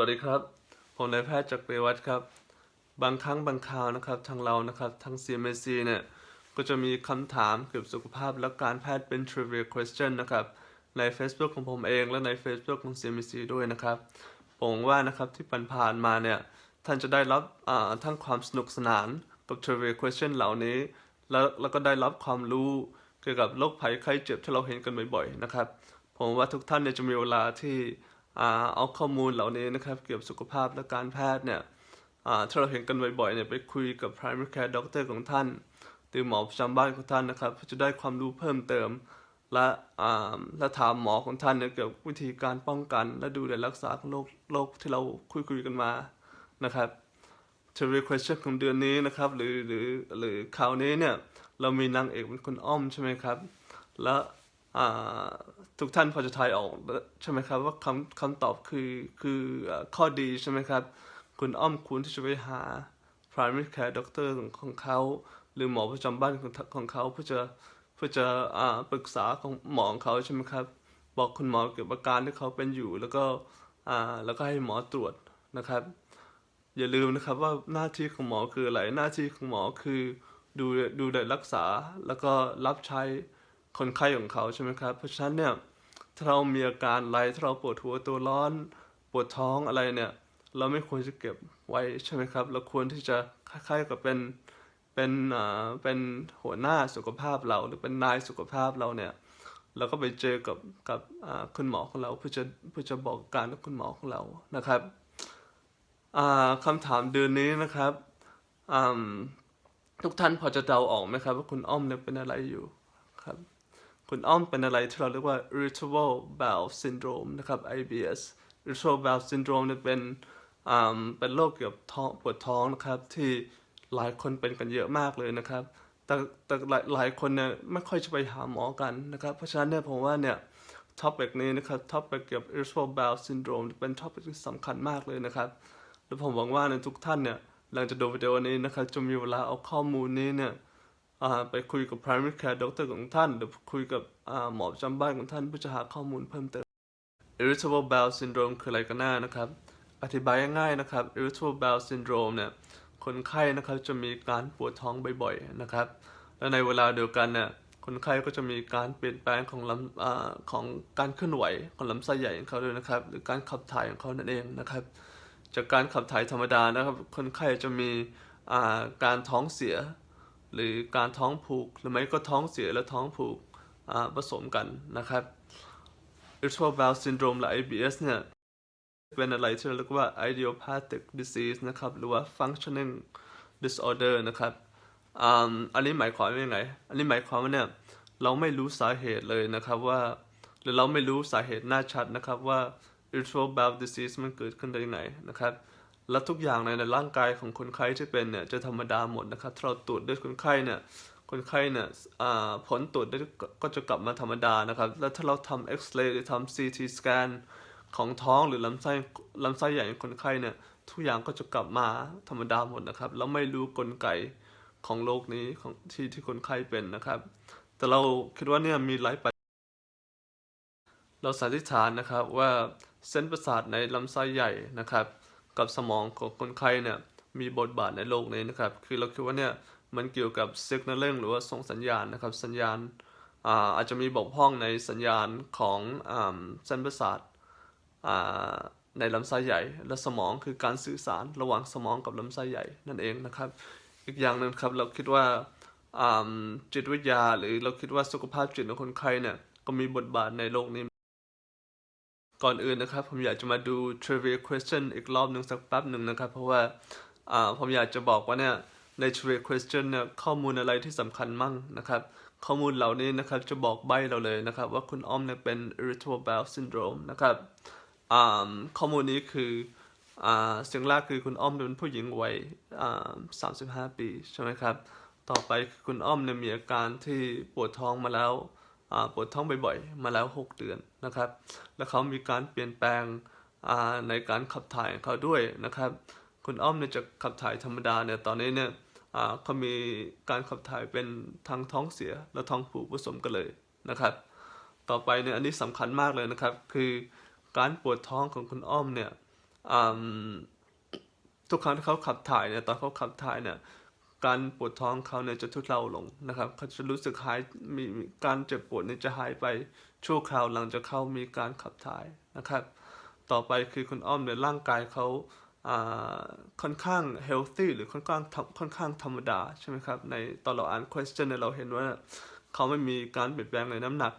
วัสดีครับ ผมนายแพทย์จักรเปวัตครับ บางครั้งบางคราวนะครับทางเรานะครับทาง CMC เนี่ยก็จะมีคำถามเกี่ยวกับสุขภาพและการแพทย์เป็น trivia question นะครับใน Facebook ของผมเองและใน Facebook ของ CMC ด้วยนะครับ ผมว่านะครับที่ผ่านๆมาเนี่ยท่านจะได้รับทั้งความสนุกสนานกับ trivia question เหล่านี้ แล้วแล้วก็ได้รับความรู้เกี่ยวกับโรคภัยไข้เจ็บที่เราเห็นกันบ่อยๆนะครับ ผมว่าทุกท่านเนี่ยจะมีเวลาที่ เอาข้อมูลเหล่านี้นะครับ เกี่ยวกับสุขภาพและการแพทย์เนี่ยอ่าเราเห็นกันบ่อยๆเนี่ยไปคุยกับ primary care doctor ของท่าน หรือหมอประจำบ้านของท่านนะครับเพื่อจะได้ความรู้เพิ่มเติม และและถามหมอของท่านเนเกี่ยวกับวิธีการป้องกัน และดูแลรักษาของโรคโรคที่เราคุยคุยๆกันมานะครับ t r i v i a question ของเดือนนี้นะครับหรือหรือหรือคราวนี้เนี่ยเรามีนางเอกเป็นคุณอ้อมใช่ไหมครับ และอ่า ทุกท่านพอจะทายออกใช่ไหมครับว่าคำคำตอบคือคืออข้อดีใช่ไหมครับ คุณอ้อมควรที่จะไปหา primary care doctor ของของเขาหรือหมอประจำบ้านของของเขาเพื่อจะเพื่อจะอปรึกษาของหมอของเขาใช่ไหมครับ บอกคุณหมอเกี่ยวกับอาการที่เขาเป็นอยู่ แล้วก็แล้วก็ให้หมอตรวจนะครับ อย่าลืมนะครับว่าหน้าที่ของหมอคืออะไรหน้าที่ของหมอคือดูดูแลรักษาแล้วก็รับใช้ คนไข้ของเขาใช่ไหมครับ เพราะฉะนั้นเนี่ยถ้าเรามีอาการอะไรถ้าเราปวดหัวตัวร้อนปวดท้องอะไรเนี่ย เราไม่ควรจะเก็บไว้ใช่ไหมครับ เราควรที่จะคล้ายๆกับเป็นเป็นอ่าเป็นหัวหน้าสุขภาพเราหรือเป็นนายสุขภาพเราเนี่ยเราก็ไปเจอกับกับอ่าคุณหมอของเราเพื่อจะเพื่อจะบอกการกับคุณหมอของเรานะครับอ่าคำถามเดือนนี้นะครับอืมทุกท่านพอจะเดาออกไหมครับ ว่าคุณอ้อมเนี่ยเป็นอะไรอยู่ คุณอ้อมเป็นอะไรที่เราเรียกว่า irritable bowel syndrome นะครับ IBS irritable bowel syndrome เนี่ยเป็นอ่าเป็นโรคเกี่ยวกับท้องปวดท้องนะครับที่หลายคนเป็นกันเยอะมากเลยนะครับ แต่แต่หลายหลายคนเนี่ยไม่ค่อยจะไปหาหมอกันนะครับ เพราะฉะนั้นเนี่ยผมว่าเนี่ยท็อปิกนี้นะครับท็อปิกเกี่ยวกับ irritable bowel syndrome เป็นท็อปิกที่สำคัญมากเลยนะครับ แล้วผมหวังว่าในทุกท่านเนี่ยหลังจากดูวิดีโอนี้นะครับจะมีเวลาเอาข้อมูลนี้เนี่ย ไปคุยกับ primary care doctor ของท่าน หรือคุยกับหมอประจำบ้านของท่านเพื่อจะหาข้อมูลเพิ่มเติม irritable bowel syndrome คืออะไรกันแน่นะครับ อธิบายง่ายๆนะครับ irritable bowel syndrome เนี่ย คนไข้นะครับจะมีการปวดท้องบ่อยๆนะครับ และในเวลาเดียวกันเนี่ยคนไข้ก็จะมีการเปลี่ยนแปลงของลำอของการเคลื่อนไหวของลำไส้ใหญ่ของเขาด้วยนะครับ หรือการขับถ่ายของเขานั่นเองนะครับ จากการขับถ่ายธรรมดานะครับ คนไข้จะมีอาการท้องเสีย หรือการท้องผูก หรือไม่ก็ท้องเสียและท้องผูกผสมกันนะครับ irritable bowel syndrome และ IBS เนี่ยเป็นอะไรที่เรียกว่า idiopathic disease นะครับ หรือว่า functioning disorder นะครับอันนี้หมายความว่ายังไง อันนี้หมายความว่าเนี่ยเราไม่รู้สาเหตุเลยนะครับว่า หรือเราไม่รู้สาเหตุแน่ชัดนะครับว่า irritable bowel disease มันเกิดขึ้นได้ยังไงนะครับ และทุกอย่างในร่างกายของคนไข้ที่เป็นเนี่ยจะธรรมดาหมดนะครับถ้าเราตรวจด้วยคนไข้เนี่ยคนไข้เนี่ยผลตรวจด้ก็จะกลับมาธรรมดานะครับ แล้วถ้าเราทำเอ็กซเรย์หรือทำซีทีสแกนของท้องหรือลำไส้ลำไส้ใหญ่ของคนไข้เนี่ยทุกอย่างก็จะกลับมาธรรมดาหมดนะครับ แล้วไม่รู้กลไกของโรคนี้ของที่ที่คนไข้เป็นนะครับ แต่เราคิดว่าเนี่ยมีหลายปัจเราสันนิษฐานนะครับว่าเส้นประสาทในลำไส้ใหญ่นะครับ กับสมองของคนไข้เนี่ยมีบทบาทในโลกนี้นะครับ คือเราคิดว่าเนี่ยมันเกี่ยวกับ signaling หรือว่าส่งสัญญาณนะครับ สัญญาณอาอาจจะมีบกพร่องในสัญญาณของเส้นประสาทในลำไส้ใหญ่ และสมองคือการสื่อสารระหว่างสมองกับลำไส้ใหญ่นั่นเองนะครับ อีกอย่างหนึ่งครับเราคิดว่าจิตวิทยาหรือเราคิดว่าสุขภาพจิตของคนไข้เนี่ยก็มีบทบาทในโลกนี้ ก่อนอื่นนะครับ ผมอยากจะมาดู trivia question อีกรอบหนึ่งสักแป๊บหนึ่งนะครับ เพราะว่าอ่าผมอยากจะบอกว่าเนี่ยใน trivia question เนี่ยข้อมูลอะไรที่สำคัญมั่งนะครับ ข้อมูลเหล่านี้นะครับจะบอกใบเราเลยนะครับ ว่าคุณอ้อมเนี่ยเป็น irritable bowel syndrome นะครับอ่าข้อมูลนี้คืออ่าสิ่งแรกคือคุณอ้อมเป็นผู้หญิงวัยอ่า35ปีใช่ไหมครับ ต่อไปคือคุณอ้อมเนี่ยมีอาการที่ปวดท้องมาแล้ว ปวดท้องบ่อยๆ มาแล้ว 6 เดือนนะครับ แล้วเขามีการเปลี่ยนแปลงในการขับถ่ายของเขาด้วยนะครับ คุณอ้อมเนี่ยจะขับถ่ายธรรมดาเนี่ยตอนนี้เนี่ยเขามีการขับถ่ายเป็นทางท้องเสียและท้องผูกผสมกันเลยนะครับ ต่อไปเนี่ยอันนี้สำคัญมากเลยนะครับ คือการปวดท้องของคุณอ้อมเนี่ยทุกครั้งที่เขาขับถ่ายเนี่ยตอนเขาขับถ่ายเนี่ย การปวดท้องเขาเนี่ยจะทุเลาลงนะครับเขาจะรู้สึกหายมีการเจ็บปวดเนี่ยจะหายไปชั่วคราวหลังจากเขามีการขับถ่ายนะครับ ต่อไปคือคุณอ้อมในร่างกายเขาค่อนข้าง healthy หรือค่อนข้างค่อนข้างธรรมดาใช่ไหมครับ ในตอนเราอ่าน question เนี่ยเราเห็นว่าเขาไม่มีการเปลี่ยนแปลงในน้ำหนัก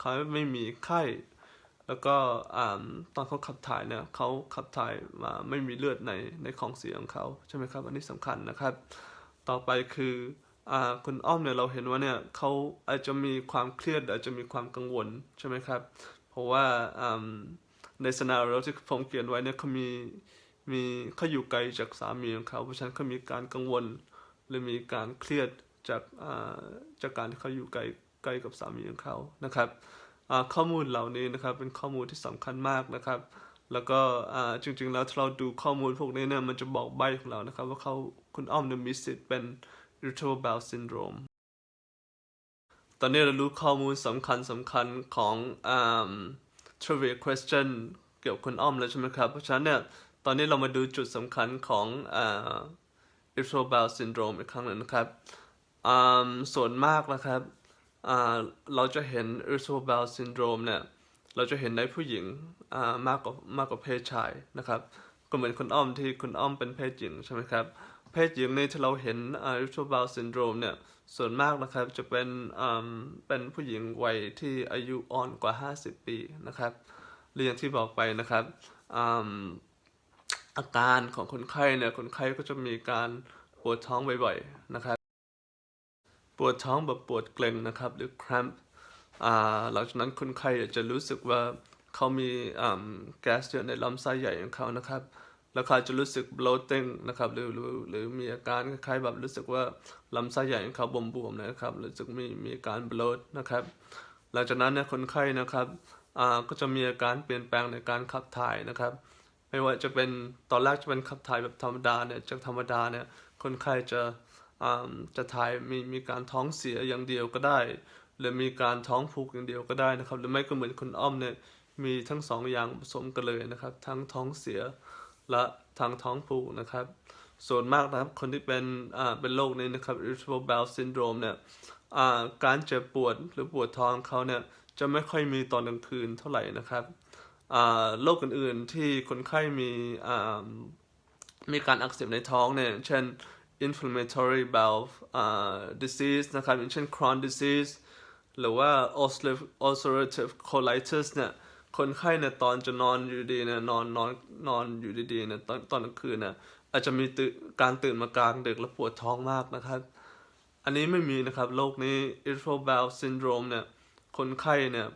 เขาไม่มีไข้ แล้วก็ตอนเขาขับถ่ายเนี่ยเขาขับถ่ายมาไม่มีเลือดในในของเสียของเขาใช่ไหมครับ อันนี้สำคัญนะครับ ต่อไปคืออคุณอ้อมเนี่ยเราเห็นว่าเนี่ยเขาอาจจะมีความเครียด อาจจะมีความกังวลใช่ไหมครับ เพราะว่าในสนาเราที่ผมเขียนไว้เนี่ยเขามีมีเขาอยู่ไกลจากสามีของเขาเพราะฉะนั้นเขามีการกังวลหรือมีการเครียดจากจากการที่เขาอยู่ไกลไกลกับสามีของเขานะครับข้อมูลเหล่านี้นะครับเป็นข้อมูลที่สำคัญมากนะครับ แล้วก็จริงๆแล้วถ้าเราดูข้อมูลพวกนี้เนี่ยมันจะบอกใบของเรานะครับ ว่าเขาคุณอ้อมเนี่ยมีสิทธิ์เป็น irritable bowel syndrome ตอนนี้เรารู้ข้อมูลสำคัญสำคัญของอ trivia question เกี่ยวกับคุณอ้อมแล้วใช่ไหมครับ เพราะฉะนั้นเนี่ยตอนนี้เรามาดูจุดสำคัญของอ่า irritable bowel syndrome อีกครั้งหนึ่งนะครับส่วนมากนะครับเราจะเห็น irritable bowel syndrome เนี่ย เราจะเห็นในผู้หญิงมากกว่ามากกว่าเพศชายนะครับ ก็เหมือนคุณอ้อมที่คุณอ้อมเป็นเพศหญิงใช่ไหมครับ เพศหญิงในที่เราเห็นอ่า irritable bowel syndrome เนี่ยส่วนมากนะครับจะเป็นอ่าเป็นผู้หญิงวัยที่อายุอ่อนกว่า 50 ปีนะครับเรียนที่บอกไปนะครับอ่าอาการของคนไข้เนี่ยคนไข้ก็จะมีการปวดท้องบ่อยๆนะครับ ปวดท้องแบบปวดเกร็งนะครับ หรือ cramp หลังจากนั้นคนไข้จะรู้สึกว่าเขามีแก๊สเยอะในลำไส้ใหญ่ของเขานะครับ แล้วเขาจะรู้สึก bloating นะครับหรือหรือหรือมีอาการคล้ายๆแบบรู้สึกว่าลำไส้ใหญ่ของเขาบวมๆนะครับรู้สึกมีมีอาการ bloat นะครับ หลังจากนั้นเนี่ยคนไข้นะครับอ่าก็จะมีอาการเปลี่ยนแปลงในการขับถ่ายนะครับ ไม่ว่าจะเป็นตอนแรกจะเป็นขับถ่ายแบบธรรมดาเนี่ยจากธรรมดาเนี่ยคนไข้จะอ่าจะถ่ายมีมีการท้องเสียอย่างเดียวก็ได้ หรือมีการท้องผูกอย่างเดียวก็ได้นะครับ หรือไม่ก็เหมือนคุณอ้อมเนี่ยมีทั้งสองอย่างผสมกันเลยนะครับ ทั้งท้องเสียและทางท้องผูกนะครับ ส่วนมากนะครับคนที่เป็นอ่าเป็นโรคนี้นะครับ irritable bowel syndrome เนี่ยอ่าการเจ็บปวดหรือปวดท้องเขาเนี่ยจะไม่ค่อยมีตอนกลางคืนเท่าไหร่นะครับอ่าโรคอื่นๆที่คนไข้มีอ่ามีการอักเสบในท้องเนี่ยเช่น inflammatory bowel อ่า disease นะครับอย่างเช่น Crohn disease หรือว่า ulcerative colitis เนี่ยคนไข้เนี่ยตอนจะนอนอยู่ดีเนี่ยนอนนอนนอนอยู่ดีๆเนี่ยตอนตอนกลางคืนเนี่ยอาจจะมีตื่นการตื่นมากลางดึกและปวดท้องมากนะครับ อันนี้ไม่มีนะครับโรคนี้ irritable bowel syndrome เนี่ยคนไข้เนี่ย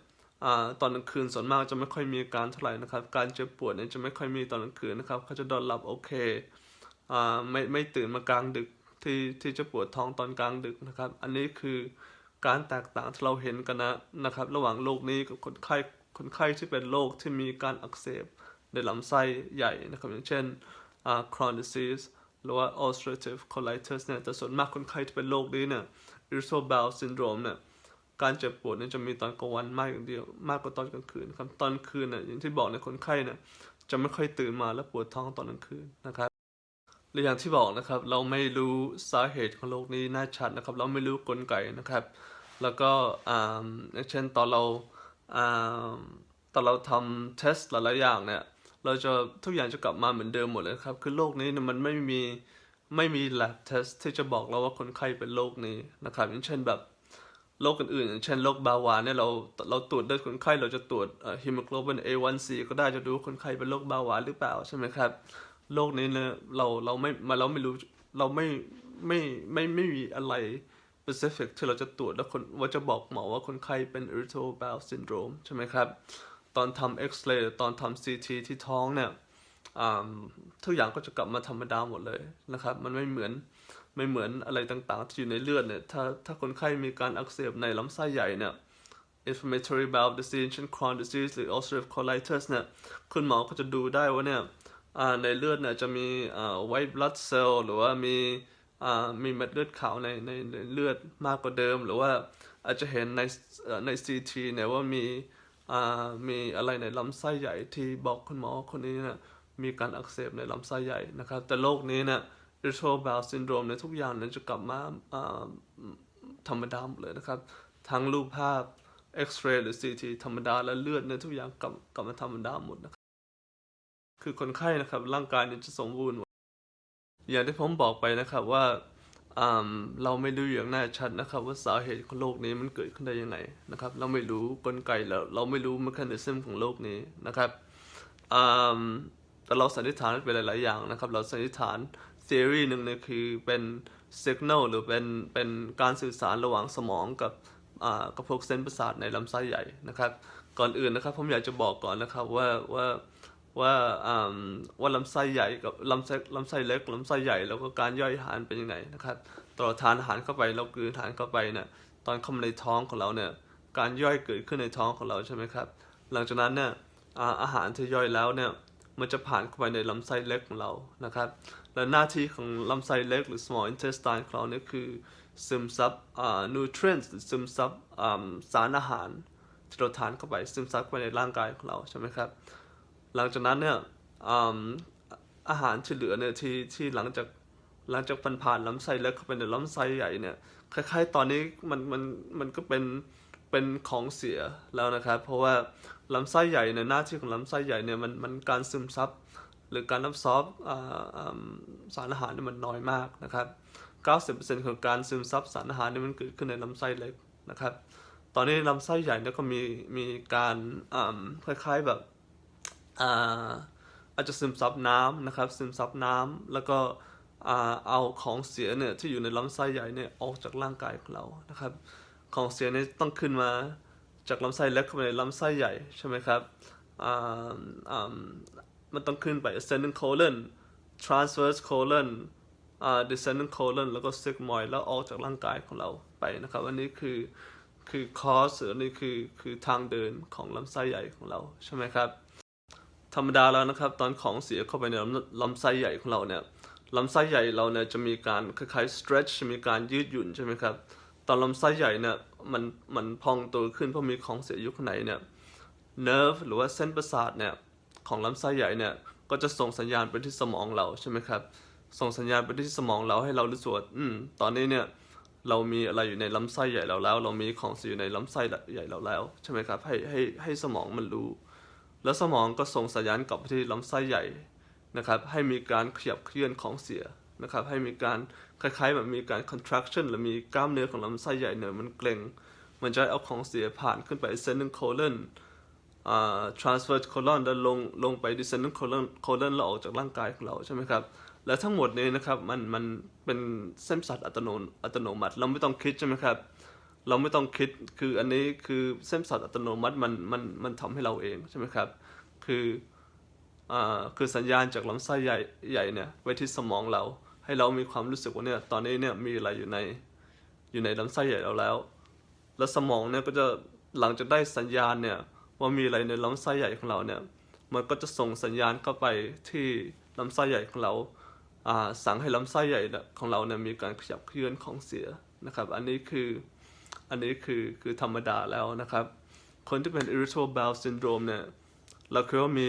อตอนกลางคืนส่วนมากจะไม่ค่อยมีอาการเท่าไหร่นะครับ การเจ็บปวดเนี่ยจะไม่ค่อยมีตอนกลางคืนนะครับเขาจะนอนหลับโอเคอ่าไม่ไม่ตื่นมากลางดึกที่ที่จะปวดท้องตอนกลางดึกนะครับ อันนี้คือ การแตกต่างที่เราเห็นกันนะนะครับ ระหว่างโรคนี้กับคนไข้คนไข้ที่เป็นโรคที่มีการอักเสบในลำไส้ใหญ่นะครับอย่างเช่นอ่า Crohn disease หรือว่า ulcerative colitis เนี่ยแต่ส่วนมากคนไข้ที่เป็นโรคนี้เนี่ย irritable bowel syndrome เนี่ยการเจ็บปวดเนี่ยจะมีตอนกลางวันมากอย่างเดียวมากกว่าตอนกลางคืนครับตอนคืนเนี่ยอย่างที่บอกในคนไข้เนี่ยจะไม่ค่อยตื่นมาแล้วปวดท้องตอนกลางคืนนะครับและอย่างที่บอกนะครับ เราไม่รู้สาเหตุของโรคนี้แน่ชัดนะครับ เราไม่รู้กลไกนะครับ แล้วก็อ่าอย่างเช่นตอนเราอ่าตอนเราทำเทสหลายๆอย่างเนี่ยเราจะทุกอย่างจะกลับมาเหมือนเดิมหมดเลยครับ คือโรคนี้มันไม่มีไม่มี lab test ที่จะบอกเราว่าคนไข้เป็นโรคนี้นะครับอย่างเช่นแบบโรคอื่นๆอย่างเช่นโรคเบาหวานเนี่ยเราเราตรวจเลือดคนไข้เราจะตรวจฮีโมโกลบิน A1C ก็ได้จะดูคนไข้เป็นโรคเบาหวานหรือเปล่าใช่ไหมครับโรคนี้เนี่ยเราเราไม่มาเราไม่รู้เราไม่ไม่ไม่ไม่มีอะไร specific ที่เราจะตรวจแล้วคนว่าจะบอกหมอว่าคนไข้เป็น irritable bowel syndrome ใช่ไหมครับ ตอนทำเอ็กซเรย์ตอนทำซีทีที่ท้องเนี่ยทุกอย่างก็จะกลับมาธรรมดาหมดเลยนะครับ มันไม่เหมือนไม่เหมือนอะไรต่างๆ ที่อยู่ในเลือดเนี่ย ถ้าถ้าคนไข้มีการอักเสบในลำไส้ใหญ่เนี่ย inflammatory bowel disease เชน Crohn disease หรือ ulcerative colitis เนี่ย คุณหมอก็จะดูได้ว่าเนี่ยในเลือดเนี่ยจะมี white blood cell หรือว่ามี มีเม็ดเลือดขาวในในในเลือดมากกว่าเดิม หรือว่าอาจจะเห็นในเอ่อใน CT เนี่ยว่ามีมีอะไรในลำไส้ใหญ่ที่บอกคุณหมอคนนี้เนี่ยมีการอักเสบในลำไส้ใหญ่นะครับ แต่โรคนี้เนี่ย irritable bowel syndrome เนี่ยทุกอย่างเนี่ยจะกลับมาธรรมดาหมดเลยนะครับ ทั้งรูปภาพเอ็กซเรย์หรือ CT ธรรมดาและเลือดเนี่ยทุกอย่างกลับกลับมาธรรมดาหมดนะครับ คือคนไข้นะครับร่างกายเนี่ยจะสมบูรณ์ อย่างที่ผมบอกไปนะครับว่าเราไม่รู้อย่างแน่ชัดนะครับว่าสาเหตุของโรคนี้มันเกิดขึ้นได้ยังไงนะครับ เราไม่รู้กลไกแล้วเราไม่รู้ mechanism ของโรคนี้นะครับแต่เราสันนิษฐานไปหลาย ๆ อย่างนะครับ เราสันนิษฐาน theory หนึ่งเนี่ยคือเป็น signal หรือเป็นเป็นการสื่อสารระหว่างสมองกับอ่ากับพวกเส้นประสาทในลำไส้ใหญ่นะครับ ก่อนอื่นนะครับผมอยากจะบอกก่อนนะครับว่าว่า ว่าว่าลำไส้ใหญ่กับลำไส้ลำไส้เล็กลำไส้ใหญ่แล้วก็การย่อยอาหารเป็นยังไงนะครับตอนทานอาหารเข้าไปเรากลืนอาหารเข้าไปเนี่ยตอนเข้ามาในท้องของเราเนี่ยการย่อยเกิดขึ้นในท้องของเราใช่ไหมครับ หลังจากนั้นเนี่ยอาหารที่ย่อยแล้วเนี่ยมันจะผ่านเข้าไปในลำไส้เล็กของเรานะครับ และหน้าที่ของลำไส้เล็กหรือ small intestine ของเราเนี่ยคือซึมซับ nutrients หรือซึมซับสารอาหารที่เราทานเข้าไปซึมซับไปในร่างกายของเราใช่ไหมครับ หลังจากนั้นเนี่ยอาหารที่เหลือเนี่ยที่ที่หลังจากหลังจากผ่านผ่านลำไส้เล็กเข้าไปในลำไส้ใหญ่เนี่ยคล้ายๆ ตอนนี้มันมันมันก็เป็นเป็นของเสียแล้วนะครับ เพราะว่าลำไส้ใหญ่เนี่ยหน้าที่ของลำไส้ใหญ่เนี่ยมันมันการซึมซับหรือการรับซอบสารอาหารเนี่ยมันน้อยมากนะครับ 90%ของการซึมซับสารอาหารเนี่ยมันเกิดขึ้นในลำไส้เล็กนะครับ ตอนนี้ลำไส้ใหญ่เนี่ยก็มีมีการคล้ายๆแบบ อาจจะซึมซับน้ำนะครับ ซึมซับน้ำแล้วก็เอาของเสียเนี่ยที่อยู่ในลำไส้ใหญ่เนี่ยออกจากร่างกายของเรานะครับ ของเสียเนี่ยต้องขึ้นมาจากลำไส้เล็กเข้าไปในลำไส้ใหญ่ใช่ไหมครับมันต้องขึ้นไป ascending colon transverse colon descending colon แล้วก็ sigmoid แล้วออกจากร่างกายของเราไปนะครับอันนี้คือคือคอสอันนี้คือคือทางเดินของลำไส้ใหญ่ของเราใช่ไหมครับ ธรรมดาแล้วนะครับ ตอนของเสียเข้าไปในลำไส้ใหญ่ของเราเนี่ยลำไส้ใหญ่เราเนี่ยจะมีการคล้ายๆ stretch มีการยืดหยุ่นใช่ไหมครับตอนลำไส้ใหญ่เนี่ยมันมันพองตัวขึ้นเพราะมีของเสียอยู่ข้างในเนี่ย nerve หรือว่าเส้นประสาทเนี่ยของลำไส้ใหญ่เนี่ยก็จะส่งสัญญาณไปที่สมองเราใช่ไหมครับ ส่งสัญญาณไปที่สมองเราให้เรารู้สึกว่าอืมตอนนี้เนี่ยเรามีอะไรอยู่ในลำไส้ใหญ่เราแล้ว เรามีของเสียอยู่ในลำไส้ใหญ่เราแล้วใช่ไหมครับให้ให้ให้สมองมันรู้ แล้วสมองก็ส่งสัญญาณกลับไปที่ลำไส้ใหญ่นะครับ ให้มีการขยับเคลื่อนของเสียนะครับ ให้มีการคล้ายๆแบบมีการ contraction หรือมีกล้ามเนื้อของลำไส้ใหญ่เนี่ยมันเกร็ง มันจะเอาของเสียผ่านขึ้นไป ascending colon อ่า transverse colon แล้วลงลงไป descending colon colon แล้วออกจากร่างกายของเราใช่ไหมครับและทั้งหมดนี้นะครับมันมันเป็นเส้นประสาทอัตโนอัตโนมัติเราไม่ต้องคิดใช่ไหมครับ เราไม่ต้องคิดคืออันนี้คือเส้นประสาทอัตโนมัติมันมันมันทำให้เราเองใช่ไหมครับ คืออ่าคือสัญญาณจากลำไส้ใหญ่ใหญ่เนี่ยไปที่สมองเรา ให้เรามีความรู้สึกว่าเนี่ยตอนนี้เนี่ยมีอะไรอยู่ในอยู่ในลำไส้ใหญ่เราแล้ว แล้วสมองเนี่ยก็จะหลังจากได้สัญญาณเนี่ยว่ามีอะไรในลำไส้ใหญ่ของเราเนี่ยมันก็จะส่งสัญญาณเข้าไปที่ลำไส้ใหญ่ของเราอ่าสั่งให้ลำไส้ใหญ่ของเราเนี่ยมีการขยับเคลื่อนของเสียนะครับ อันนี้คือ อันนี้คือคือธรรมดาแล้วนะครับ คนที่เป็น irritable bowel syndrome เนี่ยเราเคือว่ามี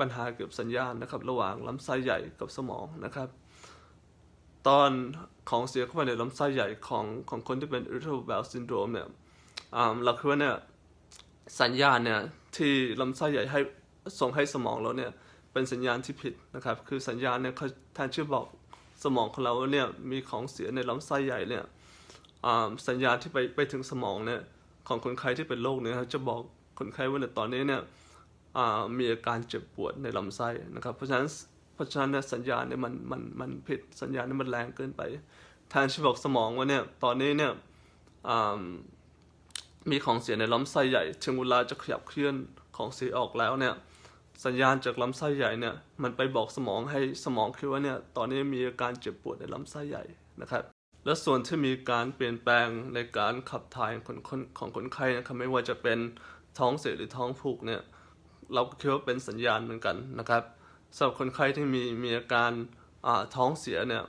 ปัญหาเกี่ยวกับสัญญาณนะครับ ระหว่างลำไส้ใหญ่กับสมองนะครับ ตอนของเสียเข้าไปในลำไส้ใหญ่ของของคนที่เป็น irritable bowel syndrome เนี่ยอ่าเราคือว่าเนี่ยสัญญาณเนี่ยที่ลำไส้ใหญ่ให้ส่งให้สมองเราเนี่ยเป็นสัญญาณที่ผิดนะครับ คือสัญญาณเนี่ยเขาแทนชื่อบอกสมองของเราเนี่ยมีของเสียในลำไส้ใหญ่เนี่ย สัญญาณที่ไปไปถึงสมองเนี่ยของคนไข้ที่เป็นโรคเนี่ยจะบอกคนไข้ว่าเนี่ยตอนนี้เนี่ยมีอาการเจ็บปวดในลำไส้นะครับเพราะฉะนั้นเพราะฉะนั้นเนี่ยสัญญาณเนี่ยมันมันมันผิดสัญญาณเนี่ยมันแรงเกินไปแทนที่บอกสมองว่าเนี่ยตอนนี้เนี่ยมีของเสียในลำไส้ใหญ่ถึงเวลาจะขยับเคลื่อนของเสียออกแล้วเนี่ยสัญญาณจากลำไส้ใหญ่เนี่ยมันไปบอกสมองให้สมองคิดว่าเนี่ยตอนนี้มีอาการเจ็บปวดในลำไส้ใหญ่นะครับ และส่วนที่มีการเปลี่ยนแปลงในการขับถ่ายของคนของคนไข้นะครับไม่ว่าจะเป็นท้องเสียหรือท้องผูกเนี่ยเราก็คิดว่าเป็นสัญญาณเหมือนกันนะครับสำหรับคนไข้ที่มีมีอาการาท้องเสียเนี่ย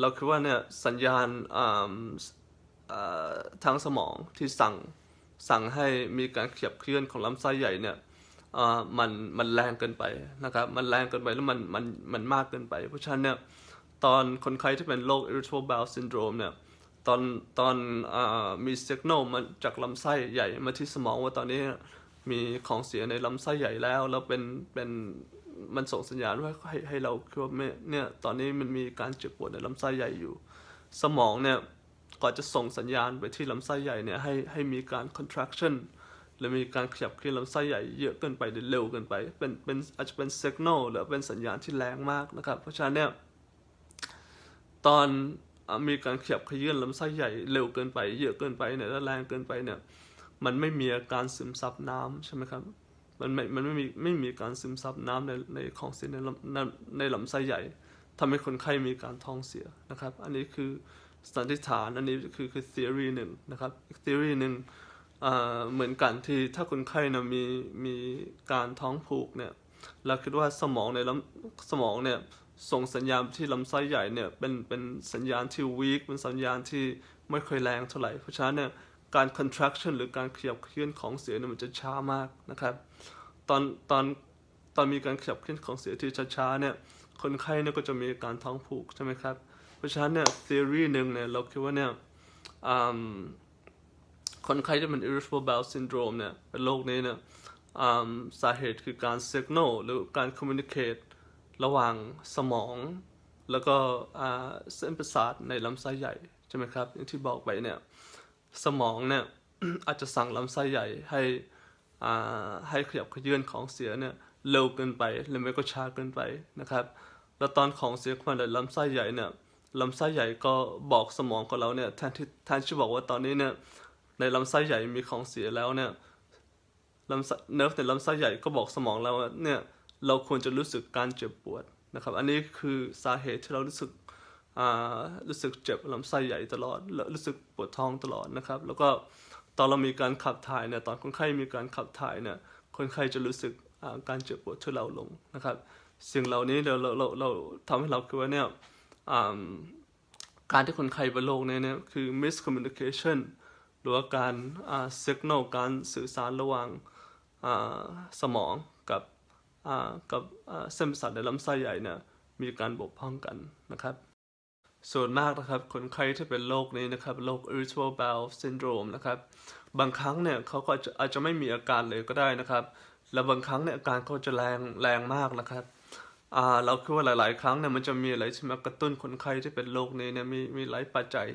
เราคิดว่าเนี่ยสัญญาณาทางสมองที่สั่งสั่งให้มีการขยับเคลื่อนของลำไส้ใหญ่เนี่ยมันมันแรงเกินไปนะครับมันแรงเกินไปแล้วมันมันมันมากเกินไป เพราะฉะนั้นเนี่ย ตอนคนไข้ที่เป็นโรค irritable bowel syndrome เนี่ยตอนตอนอมี signal มาจากลำไส้ใหญ่มาที่สมองว่าตอนนี้มีของเสียในลำไส้ใหญ่แล้ว แล้วเป็นเป็นมันส่งสัญญาณว่าให้ให้เราคิดว่าเนี่ยตอนนี้มันมีการเจ็บปวดในลำไส้ใหญ่อยู่ สมองเนี่ยก่อนจะส่งสัญญาณไปที่ลำไส้ใหญ่เนี่ยให้ให้มีการ contraction หรือมีการขยับเคลื่อนลำไส้ใหญ่เยอะเกินไปหรือเร็วเกินไป เป็นเป็นอาจจะเป็น signal หรือเป็นสัญญาณที่แรงมากนะครับ เพราะฉะนั้นเนี่ย ตอนมีการขยับขยื่นลำไส้ใหญ่เร็วเกินไป เยอะเกินไปเนี่ยและแรงเกินไปเนี่ย มันไม่มีอาการซึมซับน้ำใช่ไหมครับ มันไม่ มันไม่มี ไม่มีการซึมซับน้ำในในของเสียในลำในในลำไส้ใหญ่ทำให้คนไข้มีการท้องเสียนะครับ อันนี้คือสันนิษฐาน อันนี้คือคือ theory หนึ่งนะครับอีก theory หนึ่งเหมือนกันที่ถ้าคนไข้นะมีมีการท้องผูกเนี่ยเราคิดว่าสมองในลำสมองเนี่ย ส่งสัญญาณที่ลำไส้ใหญ่เนี่ยเป็นเป็นสัญญาณที่ weak เป็นสัญญาณที่ไม่ค่อยแรงเท่าไหร่ เพราะฉะนั้นเนี่ยการ contraction หรือการขยับเคลื่อนของเสียเนี่ยมันจะช้ามากนะครับ ตอนตอนตอนมีการขยับเคลื่อนของเสียที่ช้าๆเนี่ยคนไข้เนี่ยก็จะมีอาการท้องผูกใช่ไหมครับ เพราะฉะนั้นเนี่ย theory หนึ่งเนี่ยเราคิดว่าเนี่ยคนไข้ที่เป็น irritable bowel syndrome เนี่ยเป็นโรคนี้เนี่ยสาเหตุคือการ signal หรือการ communicate ระหว่างสมอง แล้วก็เส้นประสาทในลำไส้ใหญ่ใช่ไหมครับอย่างที่บอกไปเนี่ยสมองเนี่ยอาจจะสั่งลำไส้ใหญ่ให้ให้ขยับขยื่นของเสียเนี่ยเร็วเกินไปหรือไม่ก็ช้าเกินไปนะครับ แล้วตอนของเสียเข้ามาในลำไส้ใหญ่เนี่ยลำไส้ใหญ่ก็บอกสมองของเราเนี่ยแทนที่แทนที่บอกว่าตอนนี้เนี่ยในลำไส้ใหญ่มีของเสียแล้วเนี่ยลำไส้เนิร์ฟในลำไส้ใหญ่ก็บอกสมองเราว่าเนี่ย เราควรจะรู้สึกการเจ็บปวดนะครับ อันนี้คือสาเหตุที่เรารู้สึกรู้สึกเจ็บลำไส้ใหญ่ตลอดแล้วรู้สึกปวดท้องตลอดนะครับ แล้วก็ตอนเรามีการขับถ่ายเนี่ย ตอนคนไข้มีการขับถ่ายเนี่ย คนไข้จะรู้สึกการเจ็บปวดทุเลาลงนะครับ สิ่งเหล่านี้เราเราเราเราทำให้เราคิดว่าเนี่ยการที่คนไข้เป็นโรคเนี่ยเนี่ยคือ miscommunication หรือว่าการ signal การสื่อสารระหว่างสมอง กับเส้นประสาทในลำไส้ใหญ่เนี่ยมีการบกพร่องกันนะครับ ส่วนมากนะครับคนไข้ที่เป็นโรคนี้นะครับโรค irritable bowel syndrome นะครับ บางครั้งเนี่ยเขาก็อาจจะไม่มีอาการเลยก็ได้นะครับ แล้วบางครั้งเนี่ยอาการเขาจะแรงแรงมากนะครับเราคิดว่าหลาย ๆ ครั้งเนี่ยมันจะมีอะไรที่มากระตุ้นคนไข้ที่เป็นโรคนี้เนี่ยมีมีหลายปัจจัย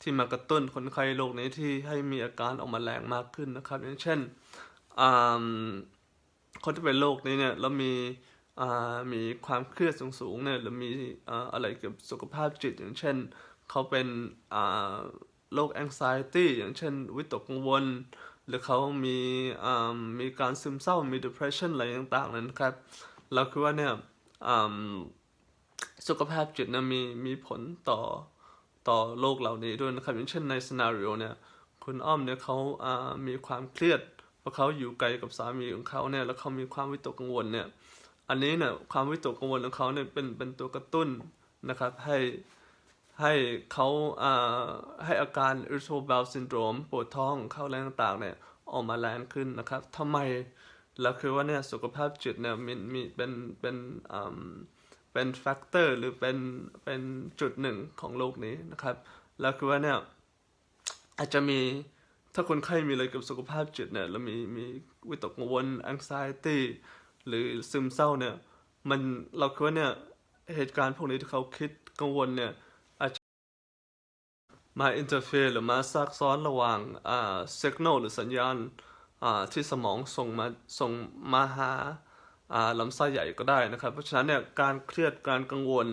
ที่มากระตุ้นคนไข้โรคนี้ที่ให้มีอาการออกมาแรงมากขึ้นนะครับ อย่างเช่นอ คนที่เป็นโรคนี้เนี่ยแล้วมีมีความเครียดสูงๆเนี่ยหรือมีออะไรเกี่ยวกับสุขภาพจิตอย่างเช่นเขาเป็นโรค anxiety อย่างเช่นวิตกกังวล หรือเขามีมีการซึมเศร้ามี depression อะไรต่างๆนั้นครับเราคิดว่าเนี่ยสุขภาพจิตนะมีมีผลต่อต่อโรคเหล่านี้ด้วยนะครับอย่างเช่นใน scenario เนี่ยคุณอ้อมเนี่ยเขามีความเครียด ราะเขาอยู่ไกลกับสามีของเขาเนี่ยแล้วเขามีความวิตกกังวลเนี่ยอันนี้เนี่ยความวิตกกังวลของเขาเนี่ยเป็นเป็นตัวกระตุ้นนะครับให้ให้เขาอ่าให้อาการ irritable bowel syndrome ปวดท้องเข้าแรงต่างเนี่ยออกมาแรงขึ้นนะครับทำไมเราคือว่าเนี่ยสุขภาพจิตเนี่ยมีมีเป็นเป็นอ่าเป็นแฟกเตอร์หรือเป็นเป็นจุดหนึ่งของโลกนี้นะครับแล้วคือว่าเนี่ยอาจจะมี ถ้าคนไข้มีอะไรกับสุขภาพจิตเนี่ยแล้วมีมีวิตกกังวล anxiety หรือซึมเศร้าเนี่ย มันเราคิดว่าเนี่ยเหตุการณ์พวกนี้ที่เขาคิดกังวลเนี่ยอาจจะมาอินเ r อร์เฟหรือมาซักซ้อนระหว่างอ่า signal หรือสัญญาณอ่าที่สมองส่งมาส่งมาหาอ่าลำไส้ใหญ่ก็ได้นะครับ เพราะฉะนั้นเนี่ยการเครียดการกังวล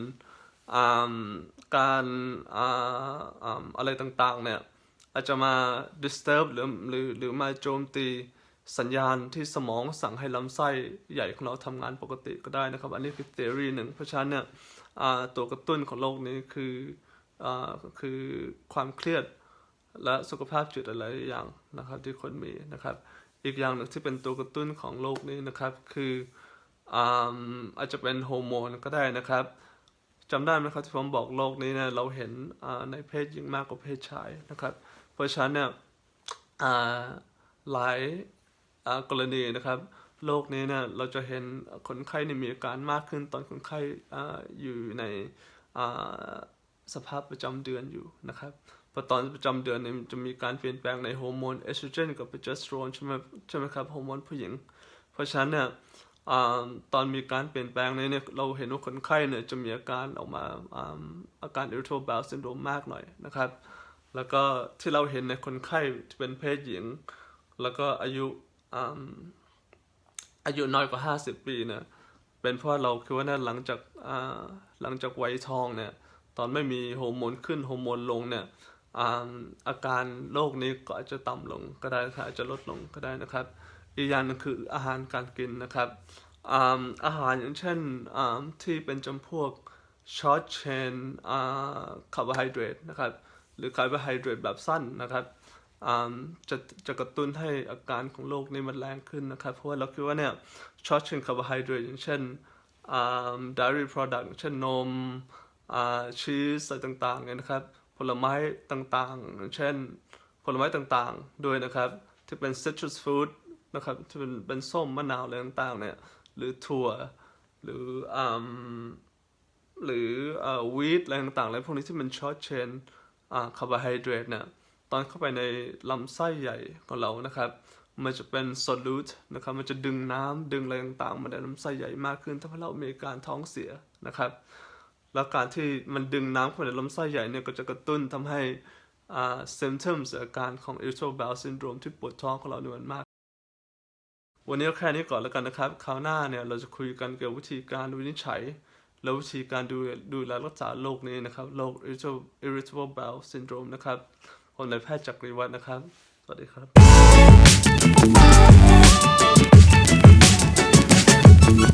อ่าการอ่าอ่าอะไรต่างๆเนี่ย อาจจะมา disturb หรือหรือหรือมาโจมตีสัญญาณที่สมองสั่งให้ลำไส้ใหญ่ของเราทำงานปกติก็ได้นะครับ อันนี้คือ theory หนึ่งเพราะฉะนั้นเนี่ยตัวกระตุ้นของโรคนี้คืออคือความเครียดและสุขภาพจิตอะไรอย่างนะครับที่คนมีนะครับ อีกอย่างหนึ่งที่เป็นตัวกระตุ้นของโรคนี้นะครับคืออาอาจจะเป็นโฮอร์โมนก็ได้นะครับจำได้ไหมครับที่ผมบอกโรคนี้เนี่ยเราเห็นในเพศหญิงมากกว่าเพศชายนะครับ เพราะฉะนั้นเนี่ยหลายกรณีนะครับโรคนี้เนี่ยเราจะเห็นคนไข้เนี่ยมีอาการมากขึ้นตอนคนไข้ออยู่ในสภาพประจำเดือนอยู่นะครับเพราะตอนประจำเดือนเนี่ยมันจะมีการเปลี่ยนแปลงในฮอร์โมนเอสโตรเจนกับโปรเจสเตอโรนใช่ไหมใช่ไหมครับฮอร์โมนผู้หญิง เพราะฉะนั้นเนี่ยอตอนมีการเปลี่ยนแปลงนเนี่ยเราเห็นว่าคนไข้เนี่ยจะมีอาการออกมาอาอาการ irritable bowel syndrome มากหน่อยนะครับ แล้วก็ที่เราเห็นในคนไข้ที่เป็นเพศหญิง แล้วก็อายุอาอายุน้อยกว่า 50 ปีเนี่ยเป็นเพราะเราคิดว่าเนยหลังจากหลังจากวัยทองเนี่ยตอนไม่มีฮอร์โมนขึ้นฮอร์โมนลงเนี่ยอาอาการโรคนี้ก็อาจจะต่ำลงก็ได้ครับอาจจะลดลงก็ได้นะครับ อีกอย่างหนึงคืออาหารการกินนะครับอาอาหารอย่างเช่นที่เป็นจำพวก short chain อ่าคาร์โบไฮเดรตนะครับ หรือคาร์โบไฮเดรตแบบสั้นนะครับจะจะกระตุ้นให้อาการของโรคนี้มันแรงขึ้นนะครับ เพราะว่าเราคิดว่าเนี่ย short chain คาร์โบไฮเดรตอย่างเช่นอ่า dairy product เช่นนมชีสอะไรต่างๆเนี่ยนะครับ ผลไม้ต่างๆ เช่นผลไม้ต่างๆ ด้วยนะครับ ที่เป็น citrus food นะครับที่เป็นเป็นส้มมะนาวอะไรต่างๆเนี่ยหรือถั่วหรืออ่าหรืออวีทอะไรต่างๆอะไรพวกนี้ที่เป็น short chain คาร์โบไฮเดรตเนี่ยตอนเข้าไปในลำไส้ใหญ่ของเรานะครับ มันจะเป็น solute นะครับมันจะดึงน้ำดึงอะไรต่างๆมาในลำไส้ใหญ่มากขึ้นทำให้เรามีการท้องเสียนะครับ แล้วการที่มันดึงน้ำเข้าไปในลำไส้ใหญ่เนี่ยก็จะกระตุ้นทำให้อ่า symptoms อาการของ irritable bowel syndrome ที่ปวดท้องของเราเนี่ยมันมากวันนี้แค่นี้ก่อนแล้วกันนะครับ คราวหน้าเนี่ยเราจะคุยกันเกี่ยวกับวิธีการวินิจฉัย และวิธีการดูดูแลรักษาโรคนี้นะครับโรค irritable bowel syndrome นะครับคนในแพทย์จักรีวัฒน์นะครับ สวัสดีครับ